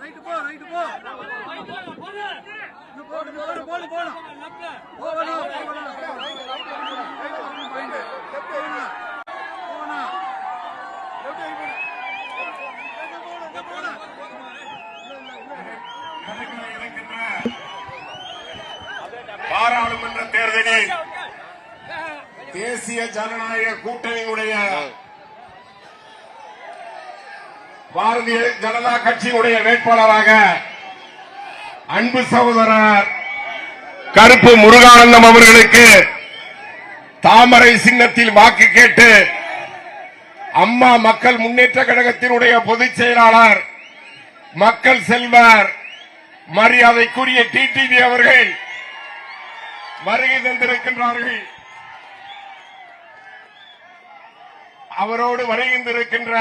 Right போ right போ போடு போடு போடு போடு. போகணும் பாராளுமன்ற தேர்தலில் தேசிய ஜனநாயக கூட்டணியுடைய பாரதிய ஜனதா கட்சியுடைய வேட்பாளராக அன்பு சகோதரர் கருப்பு முருகானந்தம் அவர்களுக்கு தாமரை சின்னத்தில் வாக்கு கேட்டு அம்மா மக்கள் முன்னேற்ற கழகத்தினுடைய பொதுச் செயலாளர் மக்கள் செல்வர் மரியாதைக்குரிய டிடிவி அவர்கள் வருகை தந்திருக்கின்றார்கள். அவரோடு வருகின்றிருக்கின்ற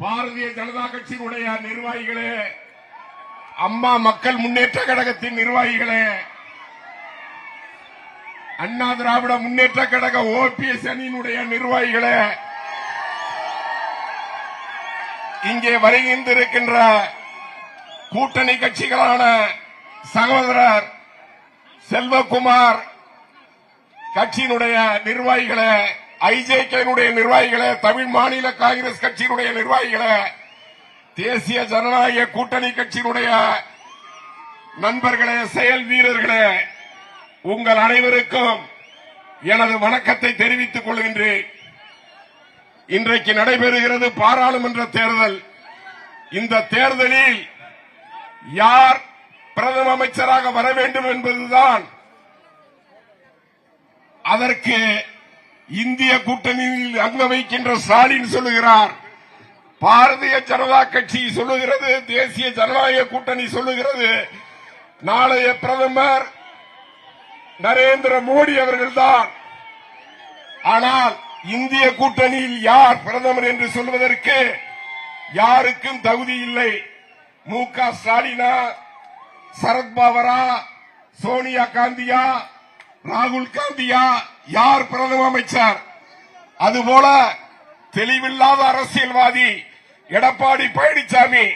பாரதிய ஜனதா கட்சியினுடைய நிர்வாகிகளே அம்மா மக்கள் முன்னேற்ற கழகத்தின் நிர்வாகிகளே அண்ணா திராவிட முன்னேற்ற கழக ஓபிஎஸ் அணியினுடைய நிர்வாகிகளே இங்கே வருகின்றிருக்கின்ற கூட்டணி கட்சிகளான சகோதரர் செல்வகுமார் கட்சியினுடைய நிர்வாகிகளை ஐஜேகேனுடைய நிர்வாகிகளை தமிழ் மாநில காங்கிரஸ் கட்சியினுடைய நிர்வாகிகளை தேசிய ஜனநாயக கூட்டணி கட்சியினுடைய நண்பர்களே செயல் வீரர்களே உங்கள் அனைவருக்கும் எனது வணக்கத்தை தெரிவித்துக் கொள்கின்றேன். இன்றைக்கு நடைபெறுகிறது பாராளுமன்ற தேர்தல். இந்த தேர்தலில் யார் பிரதம அமைச்சராக வர வேண்டும் என்பதுதான் அதற்கு இந்திய கூட்டணியில் அங்க வைக்கின்ற ஸ்டாலின் சொல்லுகிறார். பாரதிய ஜனதா கட்சி சொல்லுகிறது தேசிய ஜனநாயக கூட்டணி சொல்லுகிறது. நாளைய பிரதமர் நரேந்திர மோடி அவர்கள்தான். ஆனால் இந்திய கூட்டணியில் யார் பிரதமர் என்று சொல்வதற்கு யாருக்கும் தகுதி இல்லை. மு க ஸ்டாலினா சரத்பவரா சோனியா காந்தியா ராகுல் காந்தியா யார் பிரதம அமைச்சர்? அதுபோல தெளிவில்லாத அரசியல்வாதி எடப்பாடி பழனிசாமி.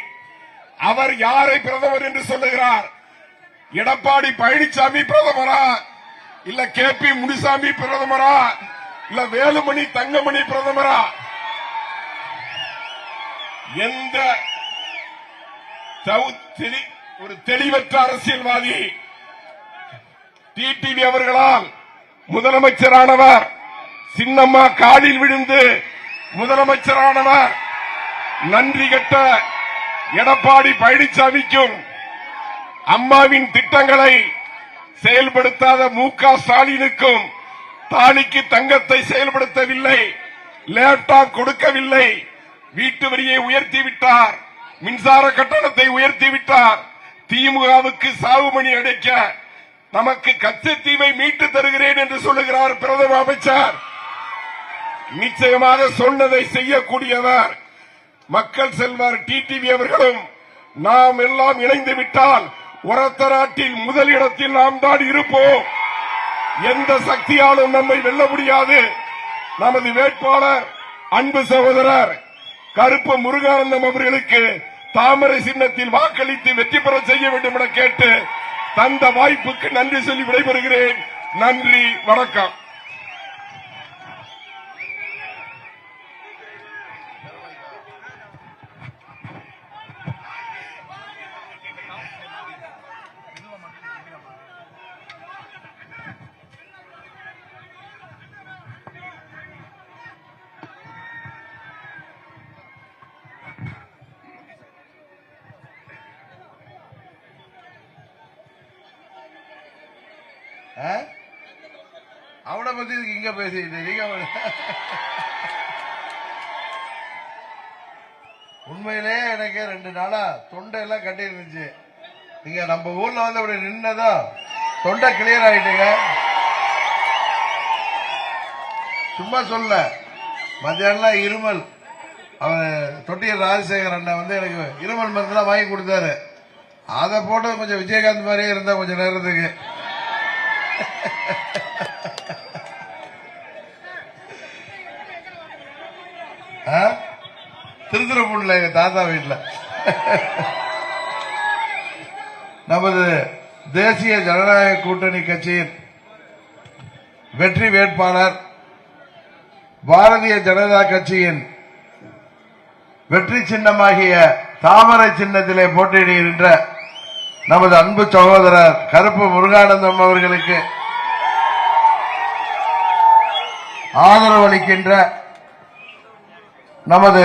அவர் யாரை பிரதமர் என்று சொல்லுகிறார்? எடப்பாடி பழனிசாமி பிரதமரா? இல்ல கே பி முனிசாமி பிரதமரா? இல்ல வேலுமணி தங்கமணி பிரதமரா? எந்த தெளி- ஒரு தெளிவற்ற அரசியல்வாதி. டிடிவி அவர்களால் முதலமைச்சரானவர் சின்னம்மா காலில் விழுந்து முதலமைச்சரானவர். நன்றி கட்ட எடப்பாடி பழனிசாமிக்கும் அம்மாவின் திட்டங்களை செயல்படுத்தாத மு க ஸ்டாலினுக்கும் தாலிக்கு தங்கத்தை செயல்படுத்தவில்லை லேப்டாப் கொடுக்கவில்லை வீட்டு வரியை உயர்த்தி விட்டார் மின்சார கட்டணத்தை உயர்த்தி விட்டார். திமுகவுக்கு சாவுமணி அடைக்க நமக்கு கச்சத்தீவை மீட்டு தருகிறேன் என்று சொல்லுகிறார் பிரதம அமைச்சர். நிச்சயமாக சொன்னதை செய்யக்கூடியவர் மக்கள் செல்வார் டிடிவி அவர்களும். நாம் எல்லாம் இணைந்து விட்டால் உரத்த நாட்டில் முதலிடத்தில் நாம் தான் இருப்போம். எந்த சக்தியாலும் நம்மை வெல்ல முடியாது. நமது வேட்பாளர் அன்பு சகோதரர் கருப்பு முருகானந்தம் அவர்களுக்கு தாமரை சின்னத்தில் வாக்களித்து வெற்றி பெற செய்ய வேண்டும் என கேட்டு தந்த வாய்ப்புக்கு நன்றி சொல்லி விடைபெறுகிறேன். நன்றி வணக்கம். அவனை பத்தி இதுக்கு இங்க பேசிட்டு நீங்க உண்மையிலே எனக்கு ரெண்டு நாளா தொண்டை எல்லாம் கட்டி இருந்துச்சு. நீங்க நம்ம ஊர்ல வந்து அப்படி நின்னதா தொண்டை கிளியர் ஆயிட்டுங்க. சும்மா சொல்ல மத்தியானம் இருமல். அவர் தொட்டியர் ராஜசேகர் அண்ணன் வந்து எனக்கு இருமல் மருந்துலாம் வாங்கி கொடுத்தாரு. அதை போட்டு கொஞ்சம் விஜயகாந்த் மாதிரியே இருந்தா கொஞ்சம் நேரத்துக்கு. திருத்துறைப்பூண்டில் எங்க தாத்தா வீட்டுல நமது தேசிய ஜனநாயக கூட்டணி கட்சியின் வெற்றி வேட்பாளர் பாரதிய ஜனதா கட்சியின் வெற்றி சின்னமாகிய தாமரை சின்னத்திலே போட்டியிடுகின்ற நமது அன்பு சகோதரர் கருப்பு முருகானந்தம் அவர்களுக்கு ஆதரவு அளிக்கின்ற நமது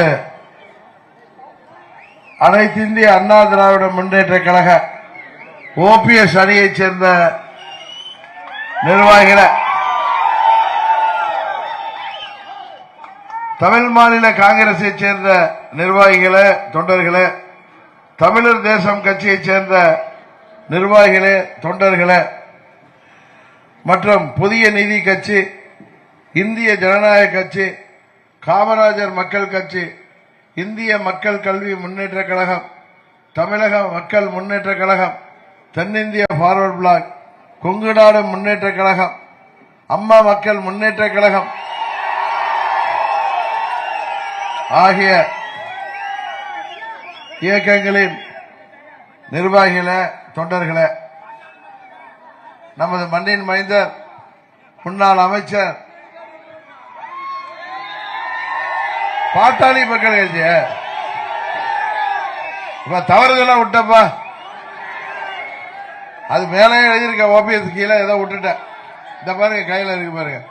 அனைத்து இந்திய அண்ணா திராவிட முன்னேற்ற கழக ஓபிஎஸ் அணியைச் சேர்ந்த நிர்வாகிகள தமிழ் மாநில காங்கிரஸை சேர்ந்த நிர்வாகிகளே தொண்டர்களே தமிழர் தேசம் கட்சியைச் சேர்ந்த நிர்வாகிகளே தொண்டர்களே மற்றும் புதிய நீதி கட்சி இந்திய ஜனநாயக கட்சி காமராஜர் மக்கள் கட்சி இந்திய மக்கள் கல்வி முன்னேற்ற கழகம் தமிழக மக்கள் முன்னேற்ற கழகம் தென்னிந்திய ஃபார்வர்ட் பிளாக் கொங்கு நாடு முன்னேற்ற கழகம் அம்மா மக்கள் முன்னேற்ற கழகம் ஆகிய இயக்கங்களின் நிர்வாகிகளை தொண்டர்களே நமது மண்ணின் மைந்தர் முன்னாள் அமைச்சர் பாட்டாளி மக்கள் கட்சி இப்ப தவறுதெல்லாம் விட்டப்பா. அது மேலே எழுதியிருக்க ஓபிஎஸ் கீழே ஏதோ விட்டுட்டேன். இந்த பாருங்க கையில் இருக்கு பாருங்க.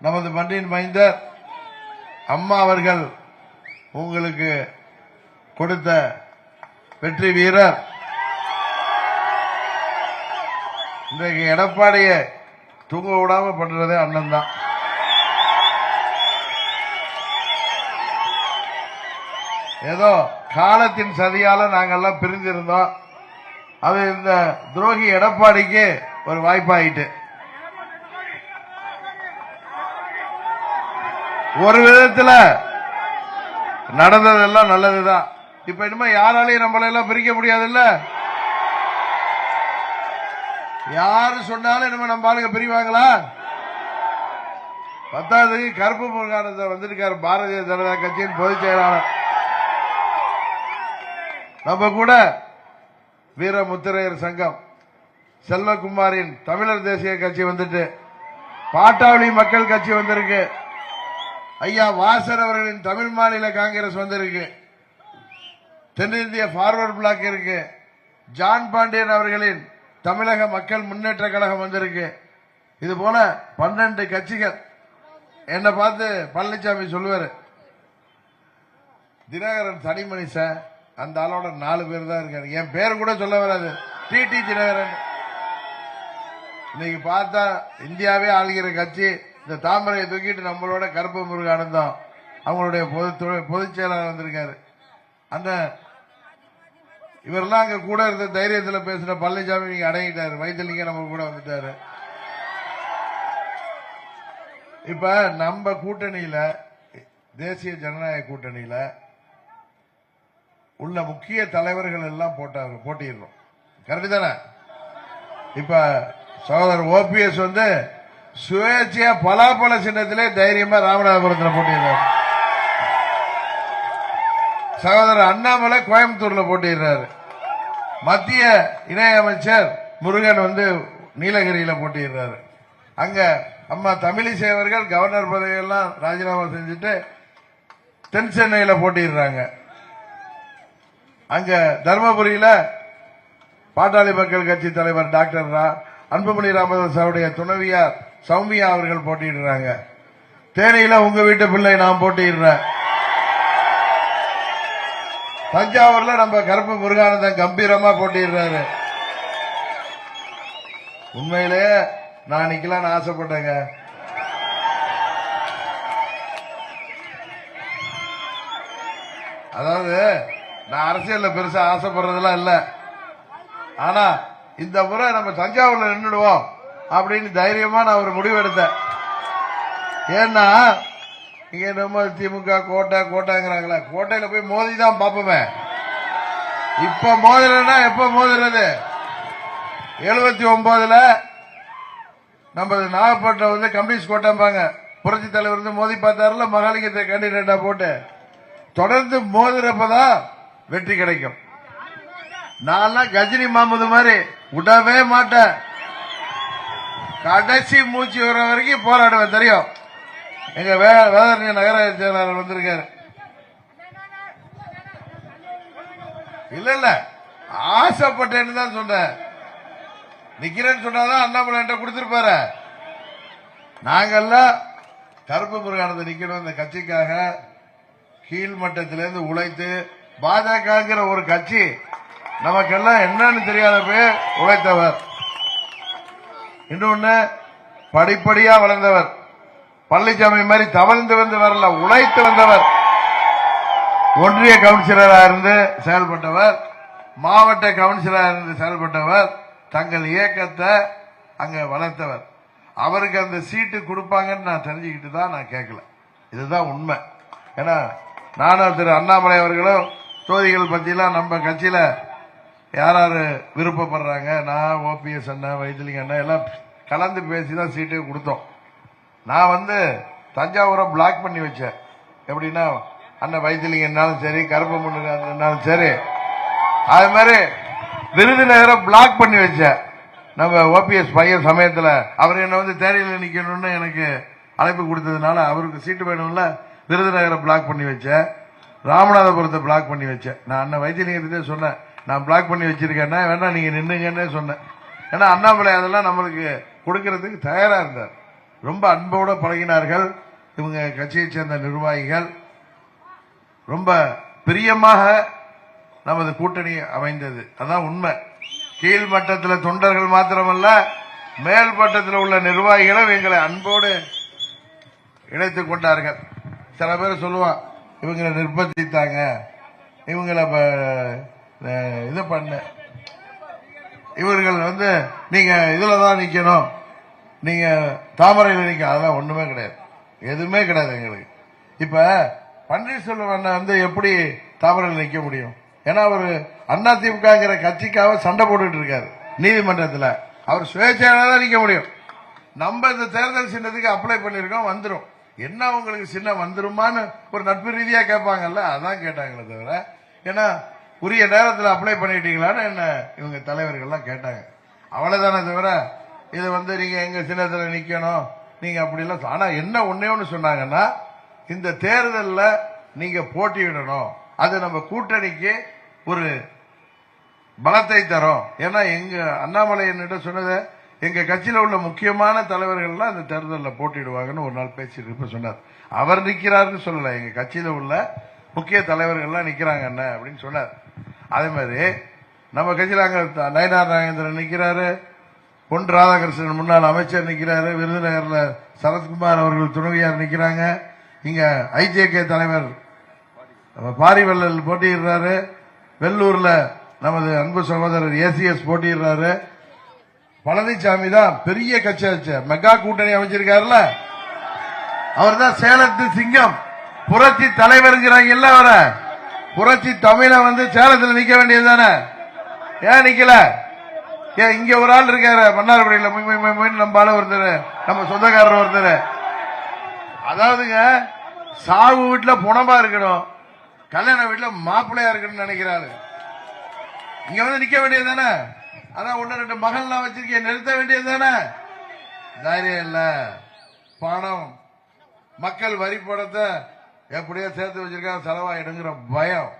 நமது மண்ணின் மைந்தர் அம்மா அவர்கள் உங்களுக்கு கொடுத்த வெற்றி வீரர். இன்றைக்கு எடப்பாடிய தூங்க விடாம பண்றதே அண்ணன் தான் ஏதோ காலத்தின் சதியால நாங்கெல்லாம் பிரிஞ்சிருந்தோம். அது இந்த துரோகி எடப்பாடிக்கு ஒரு வாய்ப்பாயிட்டு. ஒரு விதத்துல நடந்ததெல்லாம் நல்லதுதான். இப்ப இனிமே யாராலையும் நம்மள எல்லாம் பிரிக்க முடியாதுல்ல? யாரு சொன்னாலும் இனிமே நம்ம ஆளுங்க பிரிவாங்களா? பத்தாவது கருப்பு முருகானந்த வந்திருக்காரு பாரதிய ஜனதா கட்சியின் பொதுச் செயலாளர். நம்ம கூட வீர முத்திரையர் சங்கம் செல்வகுமாரின் தமிழர் தேசிய கட்சி வந்துட்டு பாட்டாளி மக்கள் கட்சி வந்திருக்கு. ஐயா வாசர் அவர்களின் தமிழ் மாநில காங்கிரஸ் வந்திருக்கு. தென்னிந்திய ஃபார்வர்ட் பிளாக் இருக்கு. ஜான் பாண்டியன் அவர்களின் தமிழக மக்கள் முன்னேற்ற கழகம் வந்திருக்கு. இது போல பன்னெண்டு கட்சிகள் என்னை பார்த்து பழனிசாமி சொல்லுவாரு தினகரன் தனி மனுஷன் அந்த ஆளோட நாலு பேர் தான் இருக்காரு. என் பேர் கூட சொல்ல வராது. டிடி தினகரன். இன்னைக்கு பார்த்தா இந்தியாவே ஆளுகிற கட்சி இந்த தாமரையை தூக்கிட்டு நம்மளோட கருப்பு முருகானந்தம் அவங்களுடைய பொது பொதுச் செயலாளர் வந்திருக்காரு. அந்த இவரெல்லாம் அங்க கூட இருந்த தைரியத்துல பேசுற பழனிசாமி நீங்க அடங்கிட்டாரு. வைத்தலிங்க நம்ம கூட வந்துட்டாரு. இப்ப நம்ம கூட்டணியில தேசிய ஜனநாயக கூட்டணியில உள்ள முக்கிய தலைவர்கள் எல்லாம் போட்டாங்க போட்டிடுறோம் கரெக்டு தானே? இப்ப சகோதரர் ஓபிஎஸ் வந்து சுயேட்சையா பலாப்பழ சின்னத்திலே தைரியமா ராமநாதபுரத்தில் போட்டிடுறாரு சகோதரர் அண்ணாமலை கோயம்புத்தூர்ல போட்டிடுறாரு மத்திய இணையமைச்சர் முருகன் வந்து நீலகிரியில போட்டிடுறாரு அங்க அம்மா தமிழிசை அவர்கள் கவர்னர் பதவியெல்லாம் ராஜினாமா செஞ்சுட்டு தென் சென்னையில போட்டிடுறாங்க அங்க தர்மபுரியில பாட்டாளி மக்கள் கட்சி தலைவர் டாக்டர் ரா- அன்புமணி ராமதாஸ் அவருடைய துணைவியார் சௌமியா அவர்கள் போட்டியிடுறாங்க. தேனியில உங்க வீட்டு பிள்ளை நான் போட்டியிடுறேன். தஞ்சாவூர்ல நம்ம கருப்பு முருகானந்தன் கம்பீரமா போட்டிடுறாரு. உண்மையிலே நான் நிக்கலாம்னு ஆசைப்பட்டேங்க. அதாவது நான் அரசியல்ல பெருசா ஆசைப்படுறதெல்லாம் இல்ல. ஆனா இந்த முறை நம்ம தஞ்சாவூர்ல நின்றுடுவோம் அப்படின்னு தைரியமா நான் ஒரு முடிவு எடுத்தேன் ஏன்னா இங்க நம்ம திமுக கோட்டை கோட்டைங்கிறாங்களா? கோட்டையில போய் மோதி தான் பார்ப்போமே. இப்ப மோதலன்னா எப்ப மோதுறது? எழுபத்தி ஒன்பதுல நம்ம நாகப்பட்டினம் வந்து கம்யூனிஸ்ட் கோட்டைம்பாங்க. புரட்சி தலைவர் வந்து மோதி பார்த்தாருல மகாலிங்கத்தை கேண்டிடேட்டா போட்டு. தொடர்ந்து மோதுறப்பதான் வெற்றி கிடைக்கும். நான்லாம் கஜினி மாமது மாதிரி விடவே மாட்டேன். கடைசி மூச்சு வர வரைக்கும் போராடுவேன் தெரியும்? எங்க வே- வேதாரண்ய நகராட்சி செயலாளர் வந்திருக்காரு. இல்ல இல்ல. ஆசைப்பட்டேன்னு தான் சொன்னேன். நிக்கிறேன்னு சொன்னாதான் அண்ணாமலை என்கிட்ட கொடுத்திருப்பாரு. நாங்கெல்லாம் கருப்பு முருகானந்த நிக்கணும் இந்த கட்சிக்காக கீழ்மட்டத்திலிருந்து உழைத்து பாஜகங்கிற ஒரு கட்சி நமக்கெல்லாம் என்னன்னு தெரியாதப்ப உழைத்தவர். இன்னொன்னு படிப்படியா வளர்ந்தவர். பழனிசாமி மாதிரி தவழ்ந்து வந்து வரல உழைத்து வந்தவர். ஒன்றிய கவுன்சிலராக இருந்து செயல்பட்டவர் மாவட்ட கவுன்சிலராக இருந்து செயல்பட்டவர் தங்கள் இயக்கத்தை அங்க வளர்த்தவர். அவருக்கு அந்த சீட்டு கொடுப்பாங்கன்னு நான் தெரிஞ்சுக்கிட்டு தான் நான் கேட்கல. இதுதான் உண்மை. ஏன்னா நானும் திரு அண்ணாமலை அவர்களும் தொகுதிகள் பத்திலாம் நம்ம கட்சியில யார் யார் விருப்பப்படுறாங்க? நான் ஓபிஎஸ் அண்ணன் வைத்திலிங்க அண்ணன் எல்லாம் கலந்து பேசி தான் சீட்டு கொடுத்தோம். நான் வந்து தஞ்சாவூரை பிளாக் பண்ணி வச்சேன். எப்படின்னா அண்ணன் வைத்தியலிங்கனாலும் சரி கருப்பு முன்னாலும் சரி அது மாதிரி விருதுநகரை பிளாக் பண்ணி வச்சேன். நம்ம ஓபிஎஸ் பையன் சமயத்தில் அவர் என்ன வந்து தேரையில் நிற்கணும்னு எனக்கு அழைப்பு கொடுத்ததுனால அவருக்கு சீட்டு வேணும்ல விருதுநகரை பிளாக் பண்ணி வச்சேன். ராமநாதபுரத்தை பிளாக் பண்ணி வச்சேன். நான் அண்ணன் வைத்தியலிங்கத்தே சொன்னேன். நான் பிளாக் பண்ணி வச்சிருக்கேன்னா வேணா நீங்கள் நின்றுங்கன்னே சொன்னேன். ஏன்னா அண்ணாமலை அதெல்லாம் நம்மளுக்கு கொடுக்கறதுக்கு தயாராக இருந்தார். ரொம்ப அன்போடு பழகினார்கள். இவங்க கட்சியைச் சேர்ந்த நிர்வாகிகள். ரொம்ப பிரியமாக நமது கூட்டணி அமைந்தது. அதான் உண்மை. கீழ் மட்டத்தில் தொண்டர்கள் மாத்திரமல்ல மேல் மட்டத்தில் உள்ள நிர்வாகிகளும் எங்களை அன்போடு இணைத்துக் கொண்டார்கள். சில பேர் சொல்லுவான் இவங்களை நிர்பந்தித்தாங்க. இவங்களை ப- இது பண்ண. இவர்கள் வந்து நீங்க இதுல தான் நிக்கணும். நீங்க தாமரையில் நிக்க அதெல்லாம் ஒண்ணுமே கிடையாது. எதுவுமே கிடையாது எங்களுக்கு. இப்ப பன்னீர்செல்வம் அண்ணன் வந்து எப்படி தாமரையில் நிக்க முடியும்? ஏன்னா அவர் அண்ணா திமுகங்கிற கட்சிக்காக சண்டை போட்டுட்டு இருக்காரு நீதிமன்றத்தில். அவர் சுயேட்சையாக தான் நிக்க முடியும். நம்ம இந்த தேர்தல் சின்னத்துக்கு அப்ளை பண்ணிருக்கோம் வந்துடும் என்ன உங்களுக்கு சின்னம் வந்துருமான்னு ஒரு நட்பு ரீதியா கேட்பாங்கல்ல அதான் கேட்டாங்களே தவிர ஏன்னா உரிய நேரத்தில் அப்ளை பண்ணிட்டீங்களான்னு என்ன இவங்க தலைவர்கள்லாம் கேட்டாங்க. அவ்வளவுதானே தவிர இது வந்து நீங்க எங்க சின்னத்தில் நிக்கணும். நீங்க அப்படி எல்லாம் ஆனா என்ன ஒன்னே ஒண்ணு சொன்னாங்கன்னா இந்த தேர்தலில் நீங்க போட்டியிடணும். அது நம்ம கூட்டணிக்கு ஒரு பலத்தை தரும். ஏன்னா எங்க அண்ணாமலை என்னிட்ட சொன்னது எங்க கட்சியில உள்ள முக்கியமான தலைவர்கள்லாம் இந்த தேர்தலில் போட்டிடுவாங்கன்னு ஒரு நாள் பேசிட்டு இருப்ப சொன்னார். அவர் நிற்கிறாருன்னு சொல்லல. எங்க கட்சியில உள்ள முக்கிய தலைவர்கள்லாம் நிக்கிறாங்க என்ன அப்படின்னு சொன்னார். அதே மாதிரி நம்ம கட்சியில் அங்க நயனார் நாகேந்திரன் நிக்கிறாரு. பொன் ராதாகிருஷ்ணன் முன்னாள் அமைச்சர் நிற்கிறாரு விருதுநகர்ல சரத்குமார் அவர்கள் துணைவியார் நிற்கிறாங்க இங்க ஐஜேகே தலைவர் பாரிவல்லல் போட்டியிடுறாரு. வெள்ளூர்ல நமது அன்பு சகோதரர் ஏசிஎஸ் போட்டியிடுறாரு. பழனிசாமி தான் பெரிய கட்சி வச்ச மெகா கூட்டணி அமைச்சிருக்காருல? அவர் தான் சேலத்து சிங்கம். புரட்சி தலைவருங்கிறாங்கல்ல அவரை. புரட்சி தமிழ வந்து சேலத்தில் நிக்க வேண்டியது தானே ஏன் நிக்கல? ஏன் இங்க ஒரு ஆள் இருக்காரு. மன்னார்படியில் மொய் நம்ம ஒருத்தர். நம்ம சொந்தக்காரர் ஒருத்தர். அதாவதுங்க சாவு வீட்டுல புணமா இருக்கணும். கல்யாண வீட்டுல மாப்பிள்ளையா இருக்கணும்னு நினைக்கிறாரு. இங்க வந்து நிக்க வேண்டியது தானே அதான் ஒன்னு ரெண்டு மகள் நான் வச்சிருக்கேன். நிறுத்த வேண்டியது தானே தைரியம் இல்ல. பணம். மக்கள் வரி பணத்தை எப்படியோ சேர்த்து வச்சிருக்காங்க. செலவாயிடுங்கிற பயம்.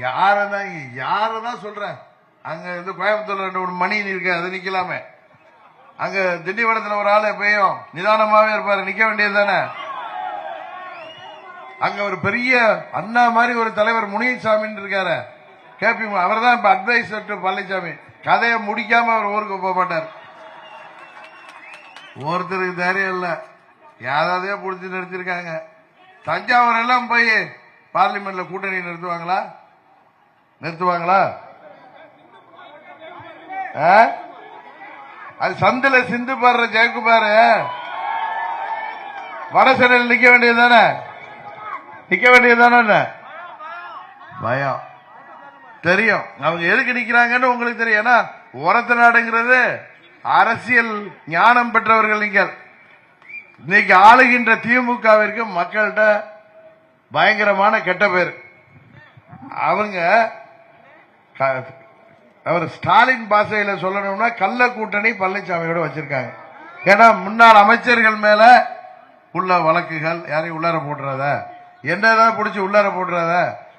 யாரதான் யாரதான் சொல்றேன்? அங்க இருந்து கோயம்புத்தூர்ல ரெண்டு மூணு மணி இருக்கு அது நிக்கலாமே. அங்க திண்டிவனத்துல ஒரு ஆள் எப்பயும் நிதானமாவே இருப்பாரு நிக்க வேண்டியது தானே. அங்க ஒரு பெரிய அண்ணா மாதிரி ஒரு தலைவர் முனியசாமின்னு இருக்காரு. கேபி அவர் தான் இப்ப அட்வைசர் டு பழனிசாமி. கதையை முடிக்காம அவர் ஊருக்கு போக மாட்டார். ஒருத்தருக்கு தைரியம் இல்ல. யாராவதையோ புடிச்சு நிறுத்திருக்காங்க. தஞ்சாவூர் எல்லாம் போய் பார்லிமெண்ட்ல கூட்டணி நிறுத்துவாங்களா? நிறுத்துவாங்களா? அது சந்தில சிந்து பாடுற ஜெயக்குமார் வடசென்னையில் நிக்க வேண்டியதுதானே நிக்க வேண்டியதுதானே பயம். தெரியும். அவங்க எதுக்கு நிக்கிறாங்கன்னு உங்களுக்கு தெரியும். ஏன்னா உரத்த நாடுங்கிறது அரசியல் ஞானம் பெற்றவர்கள் நீங்கள். இன்னைக்கு ஆளுகின்ற திமுகவிற்கு மக்கள்கிட்ட பயங்கரமான கெட்ட பேர். அவங்க அவர் ஸ்டாலின் பாஷையில் சொல்லணும்னா கள்ள கூட்டணி பழனிசாமியோட வச்சிருக்காங்க. ஏன்னா முன்னாள் அமைச்சர்கள் மேல உள்ள வழக்குகள் யாரையும் உள்ளார போட்டுறத என்னதான் பிடிச்சி உள்ளார போட்டுறத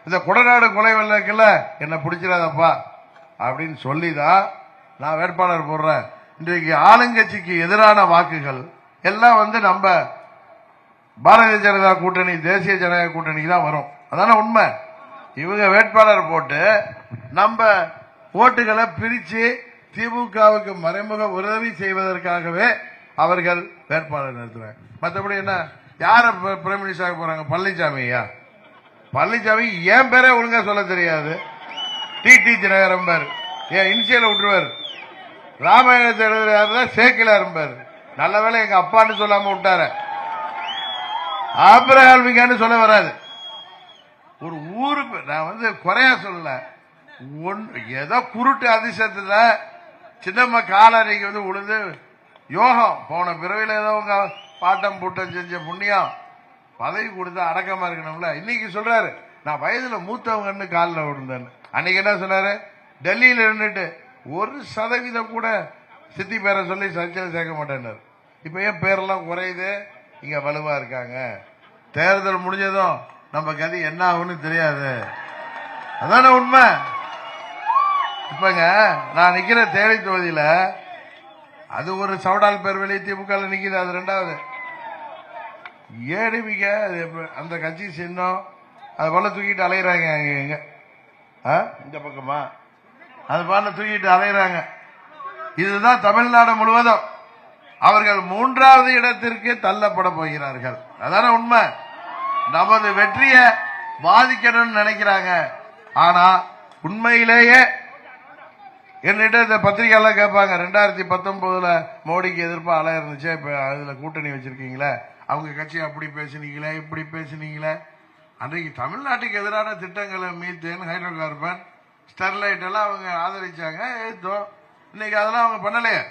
இந்த குடநாடு கொலை வழக்குல என்ன பிடிச்சிடாதப்பா அப்படின்னு சொல்லிதான் நான் வேட்பாளர் போடுறேன். இன்றைக்கு ஆளுங்கட்சிக்கு எதிரான வாக்குகள் எல்லாம் வந்து நம்ம பாரதிய ஜனதா கூட்டணி தேசிய ஜனநாயக கூட்டணிக்கு தான் வரும். அதான உண்மை? இவங்க வேட்பாளர் போட்டு நம்ம ஓட்டுகளை பிரித்து திமுகவுக்கு மறைமுக உதவி செய்வதற்காகவே அவர்கள் வேட்பாளர் நிறுத்துறாங்க மற்றபடி என்ன? யார பிரைம் மினிஸ்டர் போறாங்க? பழனிசாமியா பழனிசாமி என் பேரே ஒழுங்கா சொல்ல தெரியாது. டி. டி. தினகரன் பேர் என் இனிஷியல விட்டுருவார்? ராமாயணத்தை தான் சேக்கில இருப்பார் நல்ல வேளை எங்க அப்பான்னு சொல்லாம விட்டாரு. ஆபிரகால்மிகான்னு சொல்ல வராது ஒரு ஊருக்கு நான் வந்து குறையா சொல்லல. ஏதோ குருட்டு அதிசயத்துல சின்னம்மா காலறைக்கு வந்து உழுது யோகம். போன பிறவில ஏதோ உங்க பாட்டம் பூட்டம் செஞ்ச புண்ணியம். பதவி கொடுத்து அடக்கமா இருக்கணும்ல. இன்னைக்கு சொல்றாரு நான் வயதுல மூத்தவங்கன்னு காலில் விழுந்தேன் அன்னைக்கு என்ன சொன்னாரு? டெல்லியில இருந்துட்டு ஒரு சதவீதம் கூட சித்தி பேரை சொல்லி சர்ச்சையில் சேர்க்க மாட்டேன்னாரு. இப்ப ஏன் பேரெல்லாம் குறையுது? இங்க வலுவா இருக்காங்க. தேர்தல் முடிஞ்சதும் நம்ம கதி என்ன ஆகும்னு தெரியாது. அதானே உண்மை? இப்பங்க நான் நிக்கிற தேவை தொகுதியில அது ஒரு சவுடால் பேர் வெளியே திமுக நிக்குது அது ரெண்டாவது. ஏடிமிக அது அந்த கட்சி சின்னம் அது போல தூக்கிட்டு அலையிறாங்க ஆ? இந்த பக்கமா? அது போல தூக்கிட்டு அலையிறாங்க. இதுதான் தமிழ்நாடு முழுவதும். அவர்கள் மூன்றாவது இடத்திற்கு தள்ளப்பட போகிறார்கள். அதான உண்மை? நமது வெற்றியை பாதிக்கணும்னு நினைக்கிறாங்க. ஆனா உண்மையிலேயே என்கிட்ட இந்த பத்திரிகையெல்லாம் கேட்பாங்க ரெண்டாயிரத்தி பத்தொன்பதுல மோடிக்கு எதிர்ப்பாக அலை இருந்துச்சு இப்ப அதுல கூட்டணி வச்சிருக்கீங்களே அவங்க கட்சி அப்படி பேசுனீங்களே இப்படி பேசுனீங்களே. அன்றைக்கு தமிழ்நாட்டுக்கு எதிரான திட்டங்களை மீத்தேன் ஹைட்ரோ கார்பன் ஸ்டெர்லைட் எல்லாம் அவங்க ஆதரிச்சாங்க எதிர்த்தோம் இன்னைக்கு அதெல்லாம் அவங்க பண்ணலையே.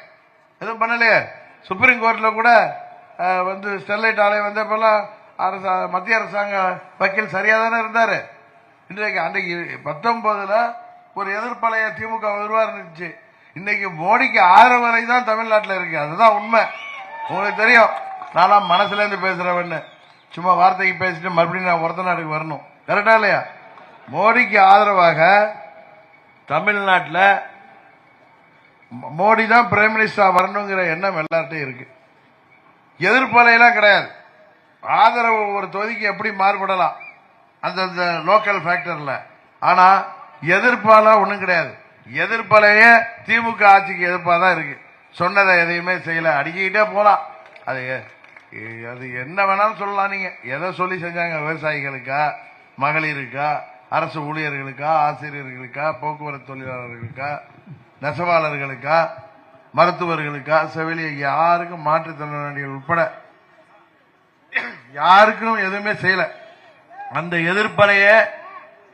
எதுவும் பண்ணலையே. சுப்ரீம் கோர்ட்ல கூட வந்து ஸ்டெர்லைட் ஆலை வந்தப்பெல்லாம் அரசா மத்திய அரசாங்க வக்கீல் சரியாக தானே இருந்தாரு. இன்றைக்கு அன்றைக்கு பத்தொன்பதுல ஒரு எதிர்ப்பலைய திமுக உருவாருந்துச்சு இன்னைக்கு மோடிக்கு ஆறு வரை தான் தமிழ்நாட்டில் இருக்கு. அதுதான் உண்மை. உங்களுக்கு தெரியும் நான்லாம் மனசுலேருந்து பேசுறவன்னு. சும்மா வார்த்தைக்கு பேசிட்டு மறுபடியும் நான் ஒருத்த நாட்டுக்கு வரணும். கரெக்டா இல்லையா? மோடிக்கு ஆதரவாக தமிழ்நாட்டில் மோடி தான் பிரைம் மினிஸ்டர் வரணுங்கிற எண்ணம் எல்லார்ட்டையும் இருக்கு. எதிர்ப்பலையெல்லாம் கிடையாது. ஆதரவு ஒரு தொகுதிக்கு எப்படி மாறுபடலாம்? அந்தந்த லோக்கல் ஃபேக்டரில் ஆனால் எதிர்ப்பாலாம் ஒண்ணும் கிடையாது. எதிர்ப்பலையே திமுக ஆட்சிக்கு எதிர்ப்பா தான் இருக்கு. சொன்னதை எதையுமே செய்யல. அடிக்கிட்டே போலாம். அது அது என்ன வேணாலும் சொல்லலாம் நீங்க. எதை சொல்லி செஞ்சாங்க? விவசாயிகளுக்கா? மகளிருக்கா அரசு ஊழியர்களுக்கா? ஆசிரியர்களுக்கா? போக்குவரத்து தொழிலாளர்களுக்கா? நெசவாளர்களுக்கா? மருத்துவர்களுக்கா? செவிலிய யாருக்கும் மாற்றுத்திறனாளிகள் உட்பட யாருக்கும் எதுவுமே செய்யல. அந்த எதிர்ப்பலைய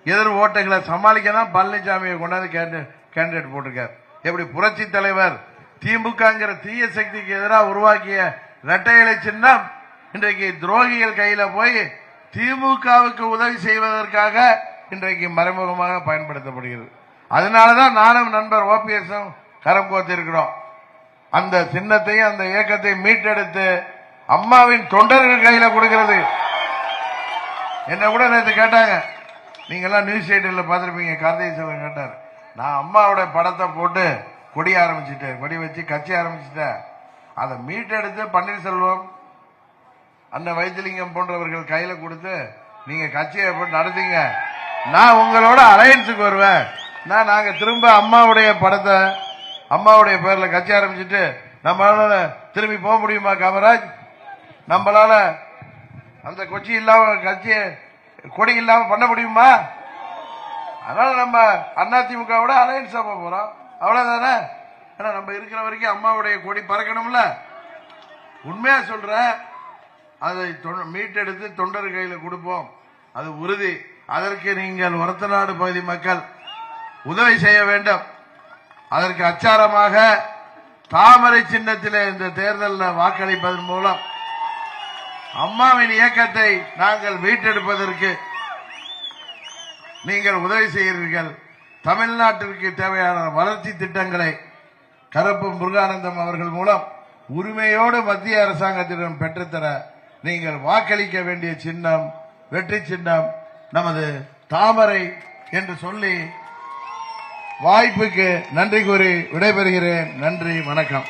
எதிர் ஓட்டங்களை சமாளிக்க தான் பழனிசாமியை கொண்டாந்து கேண்டிடேட் போட்டிருக்கார். எப்படி புரட்சி தலைவர் திமுகங்கிற தீய சக்திக்கு எதிராக உருவாக்கிய இரட்டை இலை சின்னம் இன்றைக்கு துரோகிகள் கையில போய் திமுகவுக்கு உதவி செய்வதற்காக இன்றைக்கு மறைமுகமாக பயன்படுத்தப்படுகிறது. அதனாலதான் நானும் நண்பர் ஓபிஎஸும் கரம் கோத்திருக்கிறோம். அந்த சின்னத்தையும் அந்த இயக்கத்தை மீட்டெடுத்து அம்மாவின் தொண்டர்கள் கையில கொடுக்கிறது. என்ன கூட நேற்று கேட்டாங்க நீங்க எல்லாம் நியூஸ் எயிட்டில் பார்த்துருப்பீங்க கார்த்திகை செல்வன் கேட்டார். நான் அம்மாவோட படத்தை போட்டு கொடி ஆரம்பிச்சிட்டேன். கொடி வச்சு கட்சி ஆரம்பிச்சிட்டேன். அதை மீட்டெடுத்து பன்னீர்செல்வம் அண்ணன் வைத்திலிங்கம் போன்றவர்கள் கையில கொடுத்து நீங்க கட்சியை போட்டு நடத்தீங்க. நான் உங்களோட அலையன்ஸுக்கு வருவேன். நான் நாங்க திரும்ப அம்மாவுடைய படத்தை அம்மாவுடைய பேர்ல கட்சி ஆரம்பிச்சிட்டு நம்மளால திரும்பி போக முடியுமா காமராஜ்? நம்மளால அந்த கொச்சி இல்லாம கட்சியை கொடி இல்லாம பண்ண முடியுமா? அதனால நம்ம அதிமுகவோட அலையன்ஸா போக போறோம். அவ்வளவுதானே? ஏன்னா நம்ம இருக்கிற வரைக்கும் அம்மாவுடைய கொடி பறக்கணும்ல. உண்மையா சொல்றேன் அதை மீட்டெடுத்து தொண்டர் கையில கொடுப்போம். அது உறுதி. அதற்கு நீங்கள் ஒரத்தநாடு பகுதி மக்கள் உதவி செய்ய வேண்டும். அதற்கு அச்சாரமாக தாமரை சின்னத்திலே இந்த தேர்தலில் வாக்களிப்பதன் மூலம் அம்மாவின் இயக்கத்தை நாங்கள் மீட்டெடுப்பதற்கு நீங்கள் உதவி செய்கிறீர்கள். தமிழ்நாட்டிற்கு தேவையான வளர்ச்சி திட்டங்களை கருப்பு முருகானந்தம் அவர்கள் மூலம் உரிமையோடு மத்திய அரசாங்கத்திடம் பெற்றுத்தர நீங்கள் வாக்களிக்க வேண்டிய சின்னம் வெற்றி சின்னம் நமது தாமரை என்று சொல்லி வாய்ப்புக்கு நன்றி கூறி விடைபெறுகிறேன். நன்றி வணக்கம்.